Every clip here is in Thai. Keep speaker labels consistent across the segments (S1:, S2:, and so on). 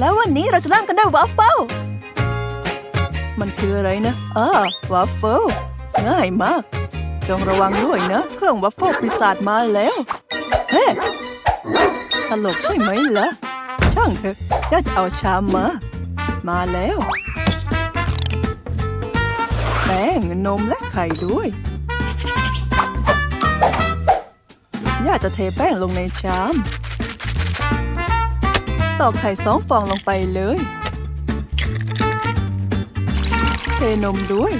S1: แล้ววันนี้เราจะเริ่มกันด้วยวัฟเฟิลมันคืออะไรนะอ่าวัฟเฟิลง่ายมาก จงระวังด้วยนะ เครื่องวัฟเฟิลปีศาจมาแล้ว เฮ้ตลกใช่ไหมล่ะ ช่างเถอะย่าจะเอาชามมา มาแล้วแป้งนมและไข่ด้วยย่าจะเทแป้งลงในชาม ตอกไข่สองฟองลงไปเลย เทนมด้วย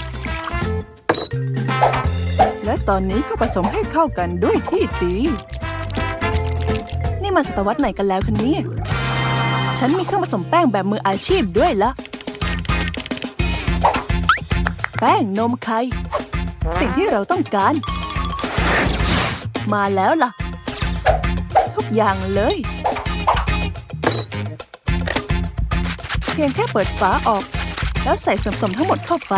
S1: และตอนนี้ก็ผสมให้เข้ากันด้วยที่ตี นี่มันศตวรรษไหนกันแล้วคะเนี่ย ฉันมีเครื่องผสมแป้งแบบมืออาชีพด้วยละแป้งนมไข่สิ่งที่เราต้องการ มาแล้วล่ะ ทุกอย่างเลย พียงแค่เปิดฝาออก แล้วใส่ส่วนผสมทั้งหมดเข้าไป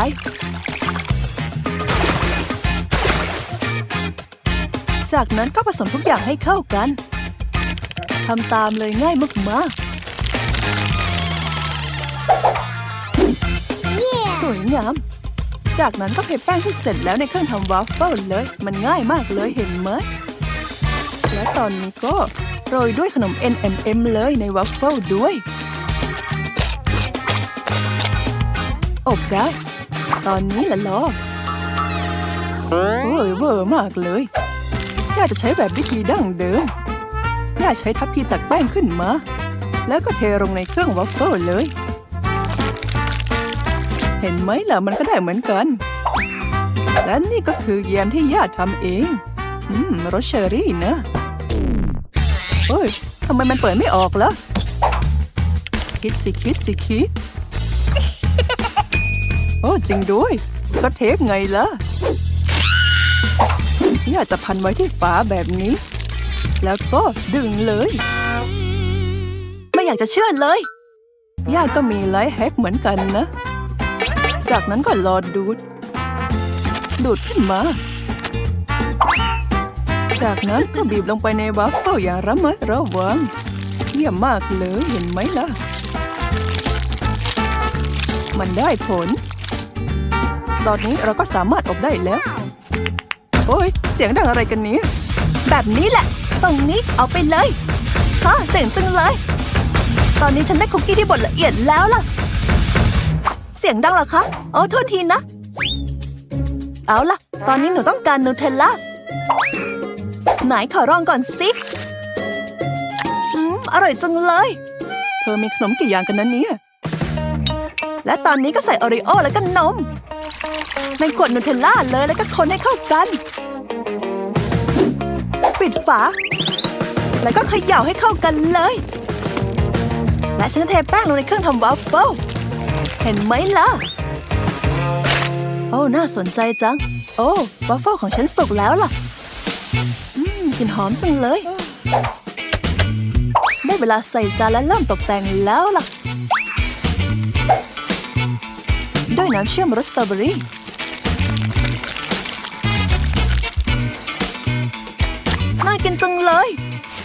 S1: จากนั้นก็ผสมทุกอย่างให้เข้ากันทำตามเลยง่ายมากๆสวยงาม จากนั้นก็เทแป้งที่เสร็จแล้วในเครื่องทำวาฟเฟิลเลย มันง่ายมากเลยเห็นไหมและตอนนี้ก็โรยด้วยขนม N&M เลยในวัฟเฟิลด้วย อบได้ตอนนี้ละลอเวอร์เวอร์มากเลยย่าจะใช้แบบวิธีดั้งเดิมย่าใช้ทัพพีตักแป้งขึ้นมา แล้วก็เทลงในเครื่องวัฟเฟิลเลย เห็นไหมล่ะมันก็ได้เหมือนกัน และนี่ก็คือแยมที่ย่าทำเอง อืมรสเชอรี่นะเฮ้ยทำไมมันเปิดไม่ออกล่ะ คิดสิคิดสิคิด โอ้จริงด้วย สกอตเทปไงล่ะย่าจะพันไว้ที่ฝาแบบนี้ แล้วก็ดึงเลย ไม่อยากจะเชื่อเลยย่าก็มีไลฟ์แฮกเหมือนกันนะ จากนั้นก็รอดูด ดูดขึ้นมา จากนั้นก็บีบลงไปในวัฟเฟิลอย่างระมัดระวังเยี่ยมมากเลยเห็นไหมล่ะ มันได้ผล ตอนนี้เราก็สามารถอบได้แล้ว โอ้ย เสียงดังอะไรกันเนี้ แบบนี้แหละ ตรงนี้เอาไปเลยฮะเจ๋งจังเลย ตอนนี้ฉันได้คุกกี้ที่บดละเอียดแล้วล่ะ เสียงดังเหรอคะโอ้โทษทีนะ เอาล่ะ ตอนนี้หนูต้องการนูเทลล่าไหนขอลองก่อนสิอืมอร่อยจังเลย เธอมีขนมกี่อย่างกันนะเนี่ยและตอนนี้ก็ใส่โอริโอแล้วก็นม ในขวดนูเทลล่าเลยแล้วก็คนให้เข้ากัน ปิดฝา แล้วก็เขย่าให้เข้ากันเลย และฉันจะเทแป้งลงในเครื่องทำวาฟเฟิลเห็นไหมล่ะ โอ้ น่าสนใจจัง โอ้วาฟเฟิลของฉันสุกแล้วล่ะ อืมกลิ่นหอมจังเลย ได้เวลาใส่จานและเริ่มตกแต่งแล้วล่ะ ด้วยน้ำเชื่อมรสสตรอเบอรี่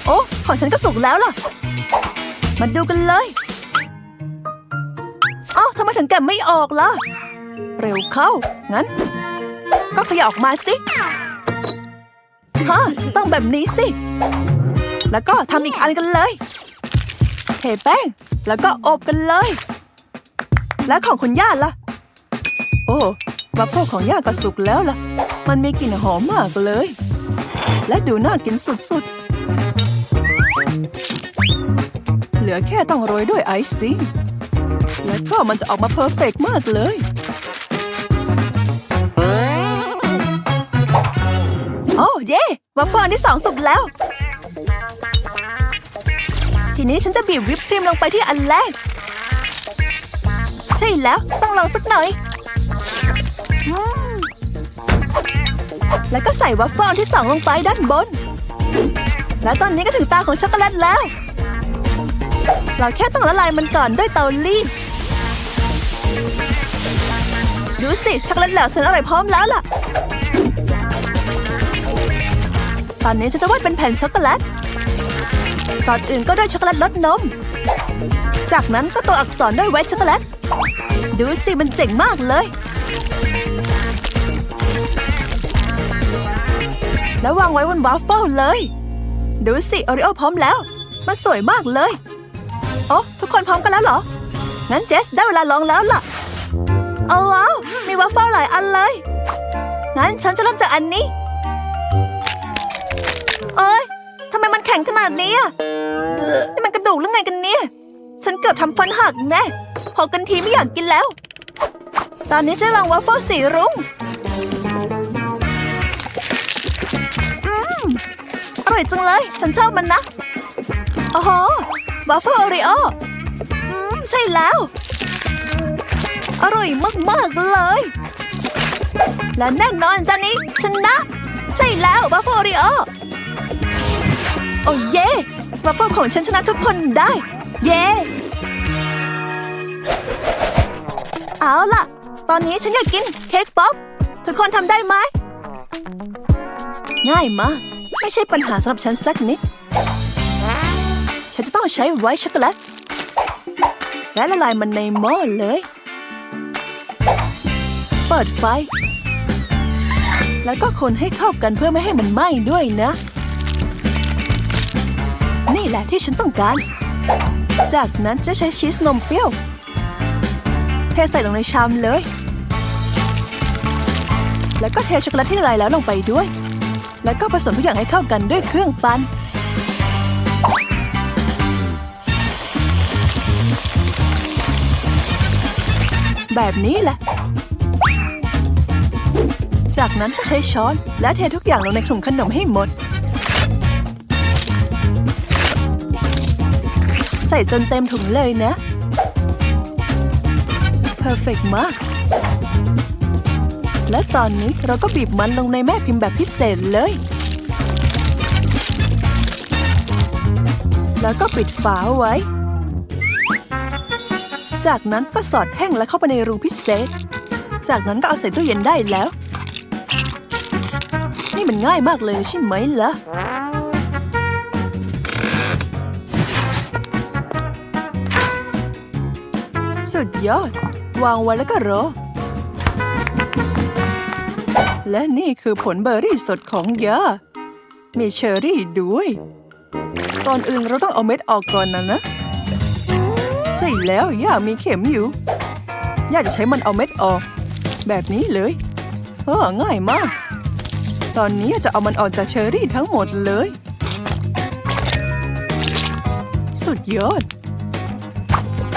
S1: โอ้ของฉันก็สุกแล้วล่ะ มาดูกันเลยเอ้าทำไมถึงแกะไม่ออกล่ะ เร็วเข้า งั้น ก็ขยับออกมาสิฮะต้องแบบนี้สิ แล้วก็ทำอีกอันกันเลยเทแป้ง แล้วก็อบกันเลย แล้วของคุณย่าล่ะ โอ้วัฟเฟิลของย่าก็สุกแล้วล่ะ มันมีกลิ่นหอมมากเลย และดูน่ากินสุดๆ เหลือแค่ต้องโรยด้วยไอซิ่งแล้วก็มันจะออกมาเพอร์เฟกมากเลย โอ้เย่วัฟเฟิลที่สองสุกแล้ว ทีนี้ฉันจะบีบวิปครีมลงไปที่อันแรก ใช่แล้วต้องลองสักหน่อยอแล้วก็ใส่วัฟเฟิลที่สองลงไปด้านบน และตอนนี้ก็ถึงตาของช็อกโกแลตแล้ว เราแค่ต้องละลายมันก่อนด้วยเตารีดดูสิช็อกโกแลตเหลวฉันอร่อยพร้อมแล้วล่ะ ตอนนี้ฉันจะวาดเป็นแผ่นช็อกโกแลตก่อนอื่นก็ด้วยช็อกโกแลตรสนม จากนั้นก็ตัวอักษรด้วยไวท์ช็อกโกแลต ดูสิมันเจ๋งมากเลย แล้ววางไว้บนวาฟเฟิลเลย ดูสิโอริโอพร้อมแล้ว มันสวยมากเลย โอ้ทุกคนพร้อมกันแล้วเหรอ งั้นเจสได้เวลาลองแล้วล่ะเอาว้าวมีวาฟเฟิลหลายอันเลย งั้นฉันจะเริ่มจากอันนี้ เอ้ยทำไมมันแข็งขนาดนี้อะนี่มันกระดูกหรือไงกันเนี่ย ฉันเกือบทำฟันหักแน่ พอกันทีไม่อยากกินแล้ว ตอนนี้จะลองวาฟเฟิลสีรุ้ง ร่อยจังเลย ฉันชอบมันนะโอ้โหวาฟเฟิลโอริโออืม ใช่แล้ว อร่อยมาก ๆ เลย และแน่นอนจานนี้ชนะ ใช่แล้ววาฟเฟิลโอริโอโอ้เย่วาฟเฟิลของฉันชนะทุกคนได้ เย่เอาล่ะ ตอนนี้ฉันอยากกินเค้กป๊อปทุกคนทำได้ไหมง่ายมาก ไม่ใช่ปัญหาสำหรับฉันสักนิด ฉันจะต้องใช้ไวท์ช็อกโกแลตและละลายมันในหม้อเลย เปิดไฟ แล้วก็คนให้เข้ากันเพื่อไม่ให้มันไหม้ด้วยนะ นี่แหละที่ฉันต้องการ จากนั้นจะใช้ชีสนมเปรี้ยวเทใส่ลงในชามเลย แล้วก็เทช็อกโกแลตที่ละลายแล้วลงไปด้วย แล้วก็ผสมทุกอย่างให้เข้ากันด้วยเครื่องปั่นแบบนี้แหละ จากนั้นก็ใช้ช้อนและเททุกอย่างลงในถุงขนมให้หมด ใส่จนเต็มถุงเลยนะเพอร์เฟกมาก และตอนนี้เราก็บีบมันลงในแม่พิมพ์แบบพิเศษเลย แล้วก็ปิดฝาไว้ จากนั้นก็สอดแห้งและเข้าไปในรูพิเศษ จากนั้นก็เอาใส่ตู้เย็นได้แล้ว นี่มันง่ายมากเลยใช่ไหมล่ะสุดยอด วางไว้แล้วก็รอ และนี่คือผลเบอร์รี่สดของยามีเชอร์รี่ด้วยก่อนอื่นเราต้องเอาเม็ดออกก่อนนะนะ ใช่แล้วย่ามีเข็มอยู่ ย่าจะใช้มันเอาเม็ดออก แบบนี้เลยเออง่ายมาก ตอนนี้จะเอามันออกจากเชอร์รี่ทั้งหมดเลย สุดยอด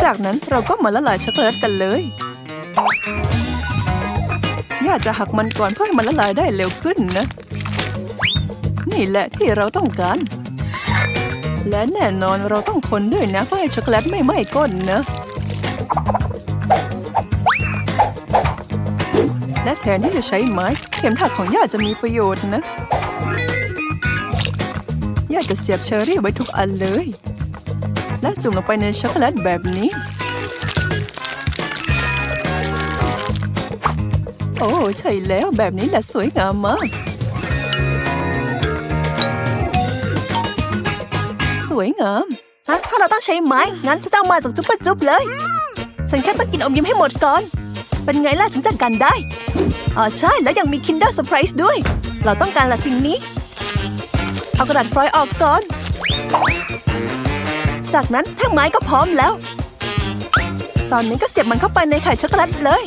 S1: จากนั้นเราก็มาละลายช็อกโกแลตกันเลย ย่าจะหักมันก่อนเพื่อให้มันละลายได้เร็วขึ้นนะ นี่แหละที่เราต้องการ และแน่นอนเราต้องคนด้วยนะเพื่อให้ช็อกโกแลตไม่ไหม้ก้นนะ และแทนที่จะใช้ไม้เข็มถักของย่าจะมีประโยชน์นะ ย่าจะเสียบเชอรี่ไว้ทุกอันเลย และจุ่มลงไปในช็อกโกแลตแบบนี้ โอ้ใช่แล้วแบบนี้แหละสวยงามมาก สวยงาม ฮะ ถ้าเราต้องใช้ไม้ งั้นฉันจะเอามาจากจุ๊บปะจุ๊บเลย ฉันแค่ต้องกินอมยิ้มให้หมดก่อน เป็นไงล่ะฉันจัดการได้ อ๋อใช่แล้วยังมี Kinder Surprise ด้วย เราต้องการละสิ่งนี้ เอากระดาษฟอยล์ออกก่อน จากนั้นแท่งไม้ก็พร้อมแล้ว ตอนนี้ก็เสียบมันเข้าไปในไข่ช็อกโกแลตเลย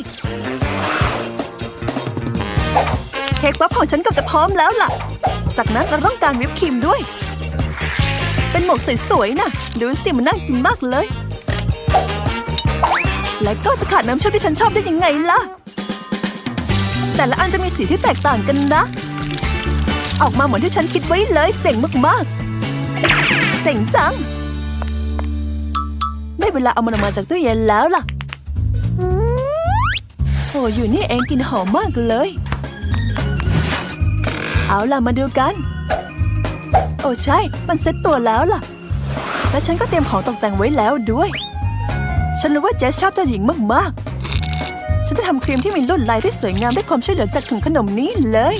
S1: ค้กป๊อปของฉันก็จะพร้อมแล้วล่ะ จากนั้นเราต้องการวิปครีมด้วย เป็นหมวกสวยๆนะดูสิมันน่ากินมากเลย และก็จะขาดน้ำชื่อมที่ฉันชอบได้ยังไงล่ะ แต่ละอันจะมีสีที่แตกต่างกันนะ ออกมาเหมือนที่ฉันคิดไว้เลย เจ๋งมากๆ เจ๋งจัง ได้เวลาเอามันออกมาจากตู้เย็นแล้วล่ะโอ้อยู่นี่เองกินหอมมากเลย เอาล่ะมาดูกัน โอ้ใช่ มันเซ็ตตัวแล้วล่ะ และฉันก็เตรียมของตกแต่งไว้แล้วด้วย ฉันรู้ว่าเจสชอบเจ้าหญิงมากๆ ฉันจะทำครีมที่มีลวดลายที่สวยงามด้วยความช่วยเหลือจากถุงขนมนี้เลย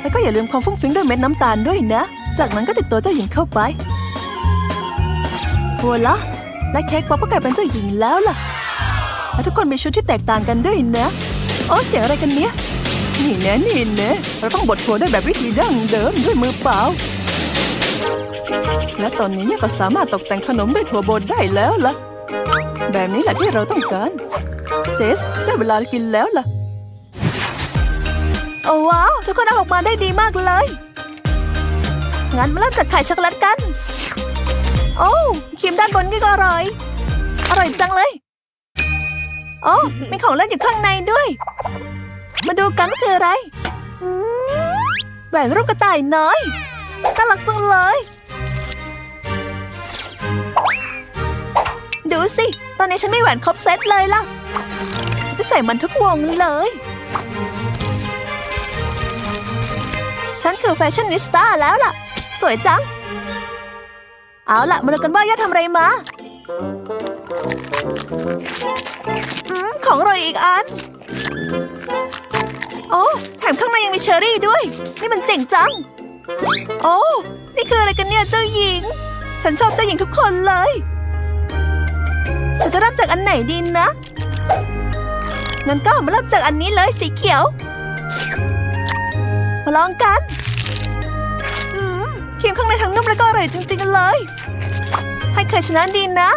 S1: แล้วก็อย่าลืมความฟุ้งฟิ้งด้วยเม็ดน้ำตาลด้วยนะ จากนั้นก็ติดตัวเจ้าหญิงเข้าไปหัวละและเค้กป๊อปก็กลายเป็นเจ้าหญิงแล้วล่ะ และทุกคนมีชุดที่แตกต่างกันด้วยนะ โอ้เสียงอะไรกันเนี้ย นี่นะนี่นะเราต้องบดถั่วได้แบบวิธีดั้งเดิมด้วยมือเปล่า และตอนนี้เนี่ยก็สามารถตกแต่งขนมด้วยถั่วบดได้แล้วล่ะ แบบนี้แหละที่เราต้องการ เจสได้เวลากินแล้วล่ะ โอ้ว้าวทุกคนเอาออกมาได้ดีมากเลย งั้นมาเริ่มจากไข่ช็อกโกแลตกัน โอ้ครีมด้านบนก็อร่อย อร่อยจังเลย โอ้มีของเล่นอยู่ข้างในด้วย มาดูกันคืออะไร แหวนรูปกระต่ายน้อยน่ารักจังเลย ดูสิ ตอนนี้ฉันมีแหวนครบเซตเลยล่ะ จะใส่มันทุกวงเลย ฉันคือแฟชั่นนิสต้าแล้วล่ะ สวยจัง เอาล่ะ มาดูกันว่าย่าทำอะไรมา อมของอร่อยอีกอัน โอ้แถมข้างในยังมีเชอร์รี่ด้วย นี่มันเจ๋งจัง โอ้ นี่คืออะไรกันเนี่ยเจ้าหญิง ฉันชอบเจ้าหญิงทุกคนเลย ฉันจะเริ่มจากอันไหนดีนะ งั้นก็มาเริ่มจากอันนี้เลยสีเขียว มาลองกัน อืมครีมข้างในทั้งนุ่มและก็อร่อยจริง ๆ เลย ให้เคยชนะดีนะ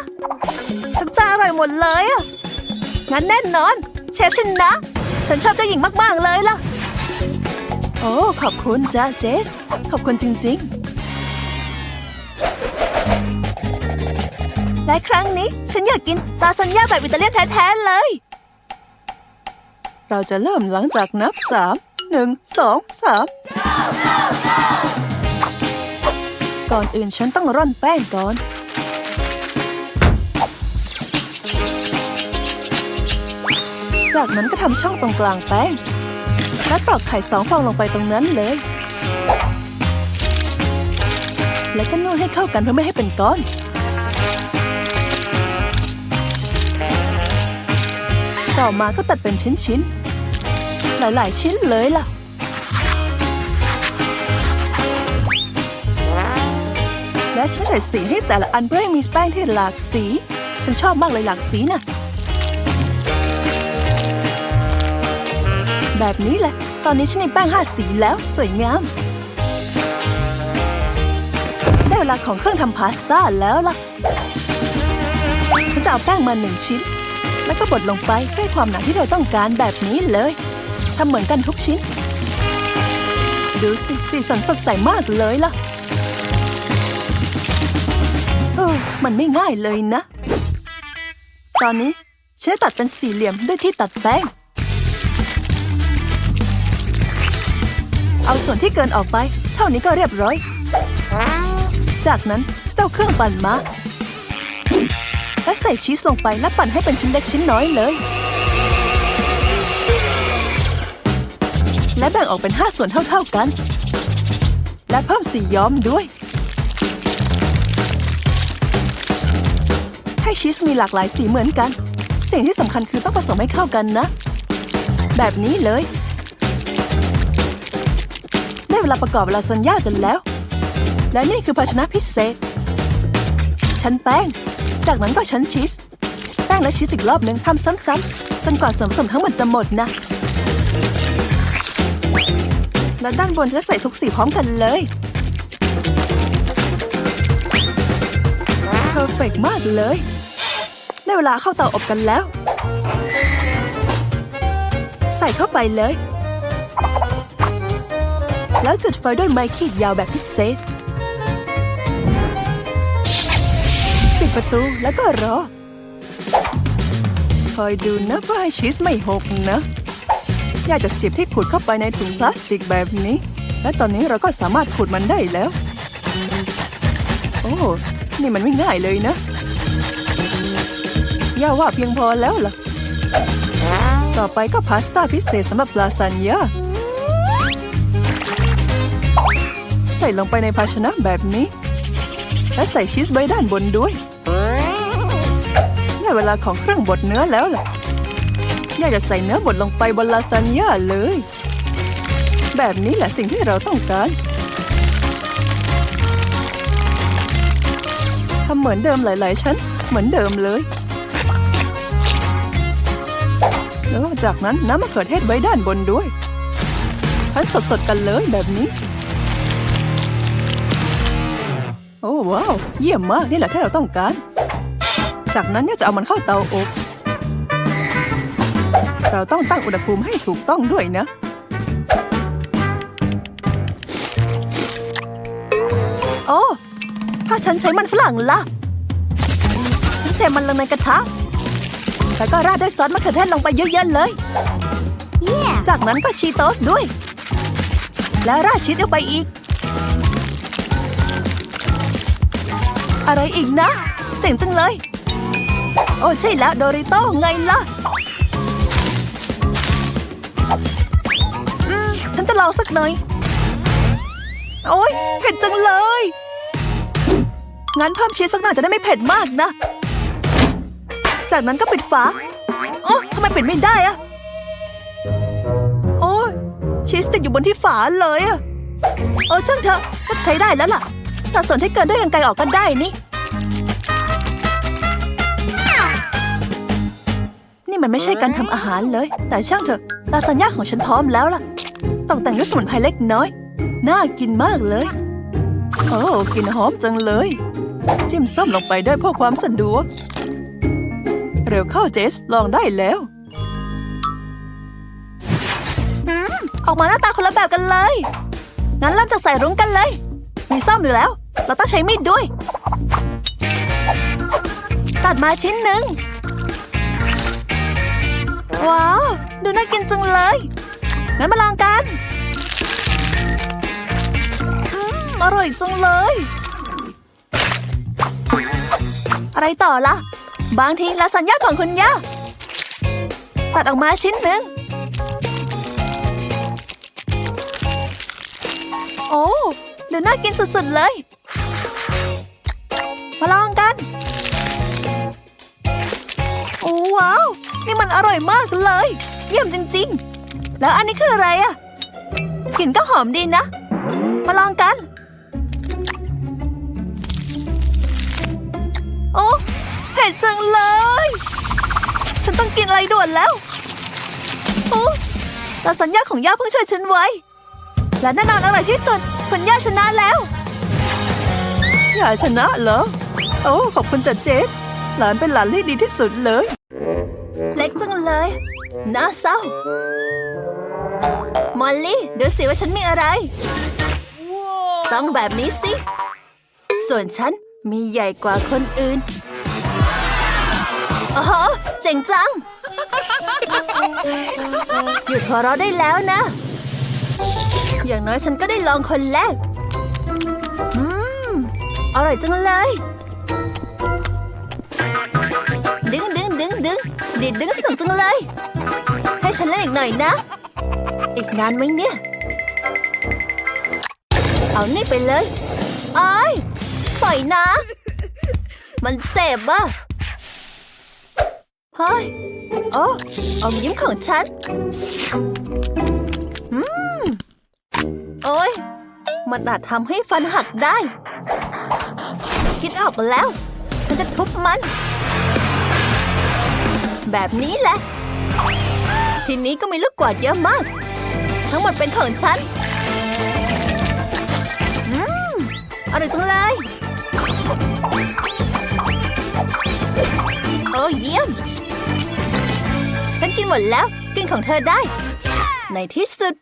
S1: ทุกจานอร่อยหมดเลยอะงั้นแน่นอน เชฟชนะ ฉันชอบเจ้าหญิงมากๆเลยล่ะ โอ้ขอบคุณจ้าเจส ขอบคุณจริงๆ และครั้งนี้ฉันอยากกินตาซันย่าแบบอิตาเลียนแท้ๆเลย เราจะเริ่มหลังจากนับสามหนึ่งสองสามก่อนอื่นฉันต้องร่อนแป้งก่อน จากนั้นก็ทำช่องตรงกลางแป้ง และตอกไข่สองฟองลงไปตรงนั้นเลย แล้วก็นวดให้เข้ากันเพื่อไม่ให้เป็นก้อน ต่อมาก็ตัดเป็นชิ้นๆ หลายๆ ชิ้นเลยล่ะและฉันใส่สีให้แต่ละอันเพื่อให้มีแป้งที่หลากสี ฉันชอบมากเลยหลากสีน่ะ แบบนี้แหละ ตอนนี้ฉันมีแป้งห้าสีแล้วสวยงาม ได้เวลาของเครื่องทำพาสต้าแล้วล่ะ ฉันจะเอาแป้งมาหนึ่งชิ้น แล้วก็บดลงไปให้ความหนาที่เราต้องการแบบนี้เลยทำเหมือนกันทุกชิ้น ดูสิสีสันสดใสมากเลยล่ะเออมันไม่ง่ายเลยนะ ตอนนี้ฉันตัดเป็นสี่เหลี่ยมด้วยที่ตัดแป้ง เอาส่วนที่เกินออกไป เท่านี้ก็เรียบร้อย จากนั้นเจ้าเครื่องปั่นมาและใส่ชีสลงไปและปั่นให้เป็นชิ้นเล็กชิ้นน้อยเลย และแบ่งออกเป็น 5 ส่วนเท่าๆกัน และเพิ่มสีย้อมด้วย ให้ชีสมีหลากหลายสีเหมือนกัน สิ่งที่สำคัญคือต้องผสมให้เข้ากันนะ แบบนี้เลย เวลาประกอบลาซานญ่ากันแล้ว และนี่คือภาชนะพิเศษ ชั้นแป้ง จากนั้นก็ชั้นชีส แป้งและชีสอีกรอบหนึ่งทำซ้ำๆจนกว่าส่วนผสมทั้งหมดจะหมดนะ และด้านบนจะใส่ทุกสีพร้อมกันเลยเพอร์เฟกมากเลย ได้เวลาเข้าเตาอบกันแล้ว ใส่เข้าไปเลย แล้วจุดไฟด้วยไม้ขีดยาวแบบพิเศษ ปิดประตูแล้วก็รอ คอยดูนะเพื่อให้ชีสไม่หกนะ อยากจะเสียบที่ขูดเข้าไปในถุงพลาสติกแบบนี้ และตอนนี้เราก็สามารถขูดมันได้แล้ว โอ้ นี่มันไม่ง่ายเลยนะย่าว่าเพียงพอแล้วล่ะ ต่อไปก็พาสต้าพิเศษสำหรับลาซานญ่า ใส่ลงไปในภาชนะแบบนี้ และใส่ชีสไว้ด้านบนด้วยได้เวลาของเครื่องบดเนื้อแล้วล่ะอยาจะใส่เนื้อบดลงไปบนลาซานญ่าเลย แบบนี้แหละสิ่งที่เราต้องการทำเหมือนเดิมหลาย ๆ ชั้น เหมือนเดิมเลย แล้วจากนั้นน้ำมะเขือเทศไว้ด้านบนด้วยพันสด ๆ กันเลยแบบนี้ ว้าว เยี่ยมมากนี่แหละที่เราต้องการ จากนั้นเนี่ยจะเอามันเข้าเตาอบ เราต้องตั้งอุณหภูมิให้ถูกต้องด้วยนะ โอ้ ถ้าฉันใช้มันฝรั่งล่ะฉันเทมันลงในกระทะแล้วก็ราดด้วยซอสมะเขือเทศลงไปเยอะๆเลย
S2: Yeah.
S1: จากนั้นก็ชีโตสด้วย และราดชีสลงไปอีก อะไรอีกนะ เจ๋งจังเลย โอ้ใช่แล้วโดริโต้ไงล่ะฉันจะลองสักหน่อย โอ้ยเผ็ดจังเลย งั้นเพิ่มชีสสักหน่อยจะได้ไม่เผ็ดมากนะ จากนั้นก็ปิดฝา โอ้ทำไมปิดไม่ได้อะโอ้ยชีสติดอยู่บนที่ฝาเลยอะโอ้ช่างเถอะก็ใช้ได้แล้วล่ะ แต่ส่วนที่เกินด้วยกันไกรออกก็ได้นี่ นี่มันไม่ใช่การทำอาหารเลย แต่ช่างเถอะลาซานญ่าของฉันพร้อมแล้วล่ะตกแต่งด้วยสมุนไพรเล็กน้อย น่ากินมากเลย โอ้กลินหอมจังเลย จิ้มส้มลงไปได้เพื่อความสะดวก เร็วเข้าเจสลองได้แล้วอืมออกมาหน้าตาคนละแบบกันเลย งั้นเริ่มจากใส่รุ้งกันเลย มีซ่อมอยู่แล้ว เราต้องใช้มีดด้วย ตัดมาชิ้นหนึ่ง ว้าว ดูน่ากินจังเลยงั้นมาลองกัน อืม อร่อยจังเลย อะไรต่อล่ะ บางทีลาซานญ่าของคุณย่า ตัดออกมาชิ้นหนึ่ง โอ้ ดูน่ากินสุดๆเลย มาลองกันโอ้ว้าว นี่มันอร่อยมากเลย เยี่ยมจริงๆ แล้วอันนี้คืออะไรอะกลิ่นก็หอมดีนะ มาลองกัน โอ้เผ็ดจังเลย ฉันต้องกินอะไรด่วนแล้วโอ้แต่สัญญาของย่าเพิ่งช่วยฉันไว้ และแน่นอนอร่อยที่สุด คุณย่าชนะแล้ว ย่าชนะเหรอ โอ้ขอบคุณจัดเจส หลานเป็นหลานที่ดีที่สุดเลย เล็กจังเลย น่าเศร้า มอลลี่ดูสิว่าฉันมีอะไร ต้องแบบนี้สิ ส่วนฉันมีใหญ่กว่าคนอื่น โอ้โห เจ๋งจัง หยุดหัวเราะได้แล้วนะ อย่างน้อยฉันก็ได้ลองคนแรก อืม อร่อยจังเลย ดึงดึงดึงดึงดิดดึงสนุกจังเลย ให้ฉันเล่นอีกหน่อยนะ อีกนานไหมเนี่ย เอานี่ไปเลยอ้ายปล่อยนะ มันเจ็บอะเฮ้ยโอ้อมยิ้มของฉัน โอ้ย มันอาจทำให้ฟันหักได้ คิดออกแล้ว ฉันจะทุบมัน แบบนี้แหละ ทีนี้ก็มีลูกกวาดเยอะมาก ทั้งหมดเป็นของฉัน อืมอร่อยจังเลย โอ้เยี่ยม ฉันกินหมดแล้ว กินของเธอได้ ในที่สุด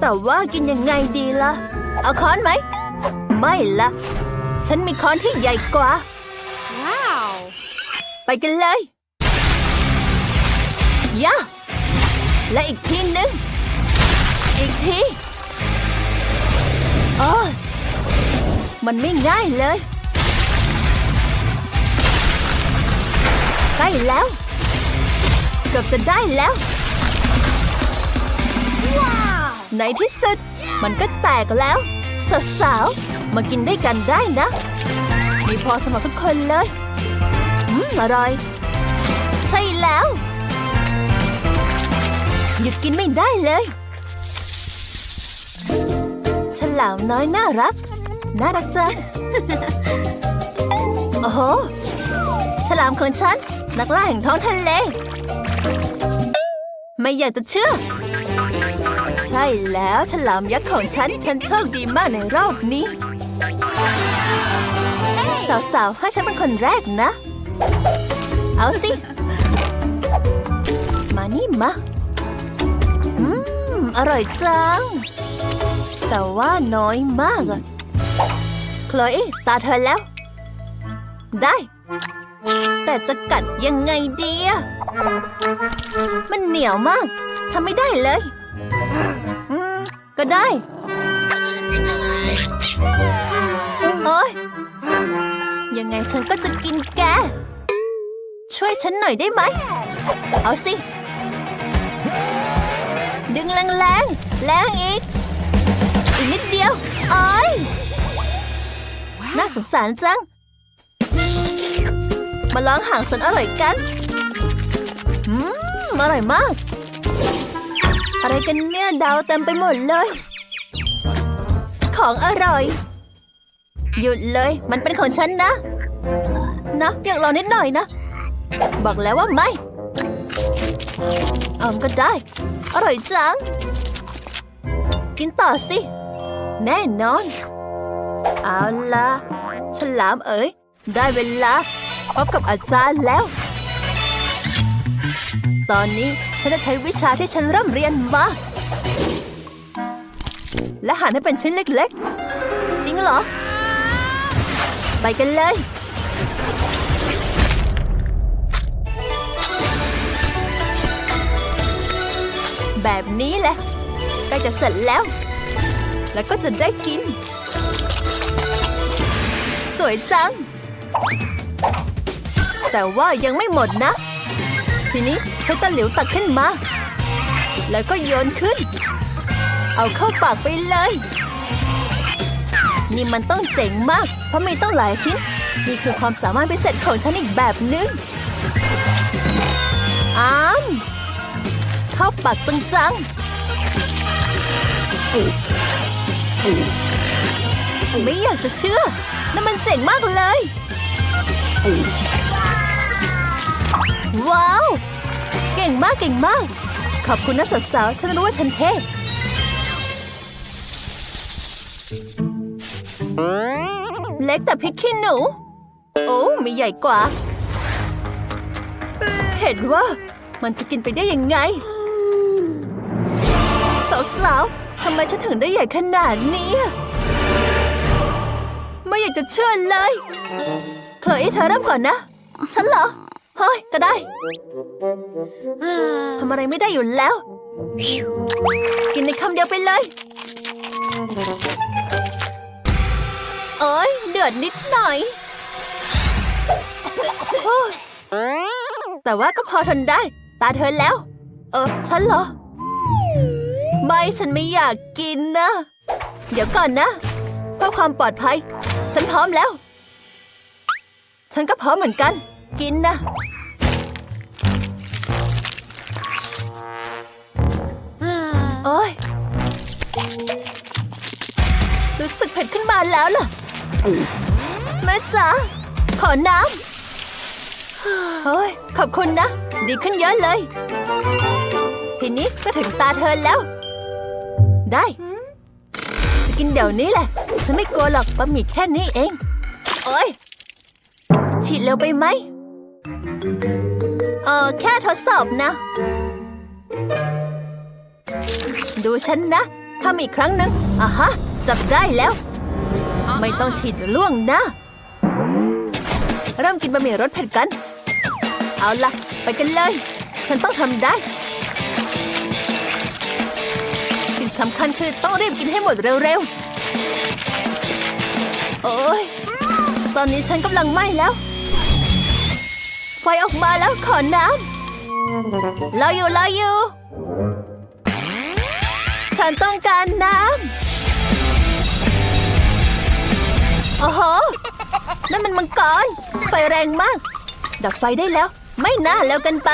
S1: แต่ว่ากินยังไงดีล่ะ เอาค้อนไหม ไม่ละฉันมีค้อนที่ใหญ่กว่า
S2: Wow.
S1: ไปกันเลยย่าและอีกทีหนึ่งอีกทีโอ้ยมันไม่ง่ายเลย ใกล้แล้ว เกือบจะได้แล้ว
S2: Wow.
S1: ในที่สุด มันก็แตกแล้วสาวๆมากินด้วยกันได้นะ มีพอสำหรับทุกคนเลยอืมอร่อย ใช่แล้ว หยุดกินไม่ได้เลยฉลามน้อยน่ารัก น่ารักจังโหฉลามของฉัน นักล่าแห่งท้องทะเล ไม่อยากจะเชื่อ ใช่แล้วฉลามยักษ์ของฉัน ฉันโชคดีมากในรอบนี้ สาวๆ ให้ฉันเป็นคนแรกนะ เอาสิ มานี่มา อืม อร่อยจัง แต่ว่าน้อยมากอะคลอยตาเธอแล้ว ได้ แต่จะกัดยังไงดีอะมันเหนียวมากทำไม่ได้เลย อืมก็ได้ โอ๊ย ยังไงฉันก็จะกินแก ช่วยฉันหน่อยได้ไหม เอาสิ ดึงแรงแรงๆแรงอีก อีกนิดเดียว โอ้ยน่าสงสารจัง มาลองห่างสนอร่อยกัน อืม อร่อยมาก อะไรกันเนี่ยดาวเต็มไปหมดเลย ของอร่อย หยุดเลย มันเป็นของฉันนะ นะอยากลองนิดหน่อยนะ บอกแล้วว่าไม่เอาก็ได้ อร่อยจัง กินต่อสิ แน่นอน เอาละฉลามเอ๋ย ได้เวลาพบกับอาจารย์แล้ว ตอนนี้ ฉันจะใช้วิชาที่ฉันเริ่มเรียนมา และหั่นให้เป็นชิ้นเล็กๆ จริงเหรอ ไปกันเลย แบบนี้แหละใกล้จะเสร็จแล้ว แล้วก็จะได้กิน สวยจัง แต่ว่ายังไม่หมดนะ ทีนี้ใช้ตะหลิวตักขึ้นมา แล้วก็โยนขึ้น เอาเข้าปากไปเลย นี่มันต้องเจ๋งมาก เพราะมีต้องหลายชิ้น นี่คือความสามารถพิเศษของฉันอีกแบบนึงอ้าม เข้าปากจังๆไม่อยากจะเชื่อนั่นมันเจ๋งมากเลย ว้าว เก่งมากเก่งมาก ขอบคุณนะสาวๆฉันรู้ว่าฉันเท่เล็กแต่พริกขี้หนู โอ้มีใหญ่กว่า เห็นว่ามันจะกินไปได้ยังไง สาวๆทำไมฉันถึงได้ใหญ่ขนาดนี้ ไม่อยากจะเชื่อเลยคลอยเธอเริ่มก่อนนะ ฉันเหรอ เฮ้ย ก็ได้ทำอะไรไม่ได้อยู่แล้ว กินในคำเดียวไปเลยโอ้ย เดือดนิดหน่อย แต่ว่าก็พอทนได้ ตาเธอแล้ว เออ ฉันเหรอ ไม่ฉันไม่อยากกินนะ เดี๋ยวก่อนนะเพื่อความปลอดภัย ฉันพร้อมแล้ว ฉันก็พร้อมเหมือนกัน กินนะโอ้ยรู้สึกเผ็ดขึ้นมาแล้วล่ะแม่จ๋าขอน้ำเฮ้ยขอบคุณนะ ดีขึ้นเยอะเลย ทีนี้ก็ถึงตาเธอแล้ว ได้จะกินเดี๋ยวนี้แหละ ฉันไม่กลัวหรอกบะหมี่แค่นี้เอง โอ้ยฉีดเร็วไปไหม เออแค่ทดสอบนะ ดูฉันนะทำอีกครั้งหนึ่งอะฮะ จับได้แล้ว ไม่ต้องฉีดล่วงนะ เริ่มกินบะหมี่รสเผ็ดกัน เอาล่ะไปกันเลย ฉันต้องทำได้ สิ่งสำคัญคือต้องรีบกินให้หมดเร็วๆ โอ้ยตอนนี้ฉันกำลังไหม้แล้ว ไฟออกมาแล้วขอน้ำรออยู่รออยู่ ฉันต้องการน้ำ โอ้โห นั่นมันมังกร ไฟแรงมาก ดับไฟได้แล้ว ไม่น่าแล้วกันไป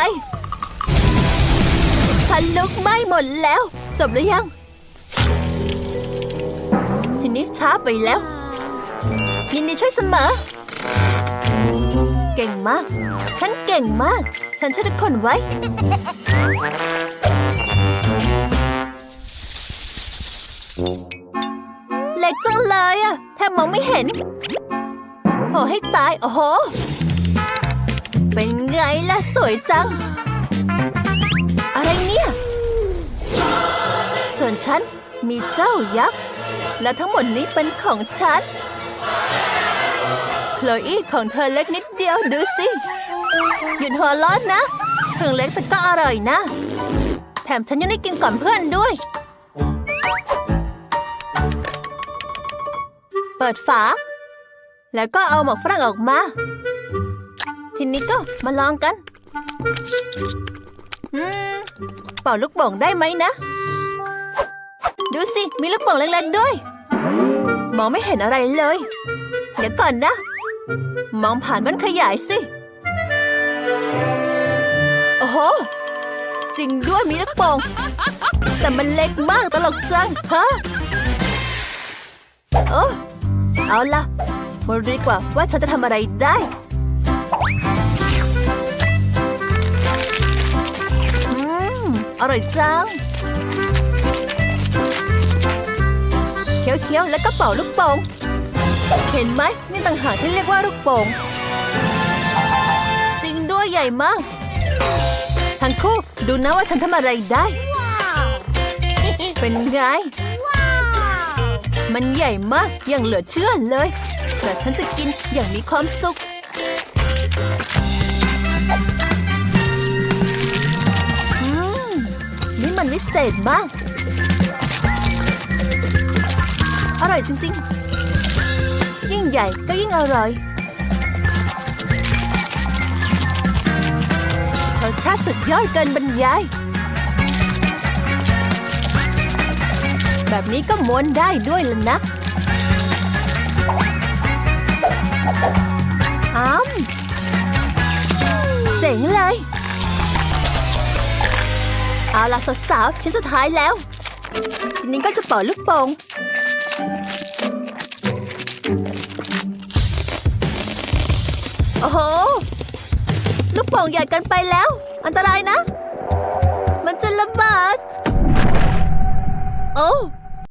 S1: ฉันลุกไหม้หมดแล้ว จบหรือยัง ทีนี้ช้าไปแล้ว ยินดีช่วยเสมอ เก่งมาก ฉันเก่งมาก ฉันช่วยทุกคนไว้ เล็กจังเลยอะแทบมองไม่เห็นโอให้ตาย โอ้โห เป็นไงล่ะ สวยจัง อะไรเนี่ย ส่วนฉันมีเจ้ายักษ์ และทั้งหมดนี้เป็นของฉันโคลอีของเธอเล็กนิดเดียวดูสิ หยุดหัวร้อนนะถึงเล็กแต่ก็อร่อยนะ แถมฉันยังได้กินก่อนเพื่อนด้วย เปิดฝา แล้วก็เอาหมกฝรั่งออกมา ทีนี้ก็มาลองกัน อืม เป่าลูกโป่งได้ไหมนะ ดูสิ มีลูกโป่งเล็กๆด้วย มองไม่เห็นอะไรเลย เดี๋ยวก่อนนะ มองผ่านมันขยายสิ โอ้โห จริงด้วยมีลูกโป่งแต่มันเล็กมากตลกจังฮะโอ้เอาล่ะมาดูดีกว่าว่าฉันจะทำอะไรได้ อืม อร่อยจังเคี้ยวๆแล้วก็เป่าลูกโป่งเห็นไหมนี่ต่างหากที่เรียกว่าลูกโป่งจริงด้วยใหญ่มาก ทั้งคู่ดูนะว่าฉันทำอะไรได้
S2: Wow.
S1: เป็นไง
S2: wow.
S1: มันใหญ่มากอย่างเหลือเชื่อเลย แต่ฉันจะกินอย่างมีความสุขอืมนี่มันวิเศษมาก อร่อยจริงๆ ยิ่งใหญ่ก็ยิ่งอร่อย สชาติสุดยอดเกินบรรยาย แบบนี้ก็ม้วนได้ด้วยล่ะนะอ้ามเจ๋งเลย เอาล่ะสาวๆชิ้นสุดท้ายแล้ว ทีนี้ก็จะเป่าลูกโป่งโอ้โหลูก โป่งใหญ่กันไปแล้ว อันตรายนะ มันจะระเบิด โอ้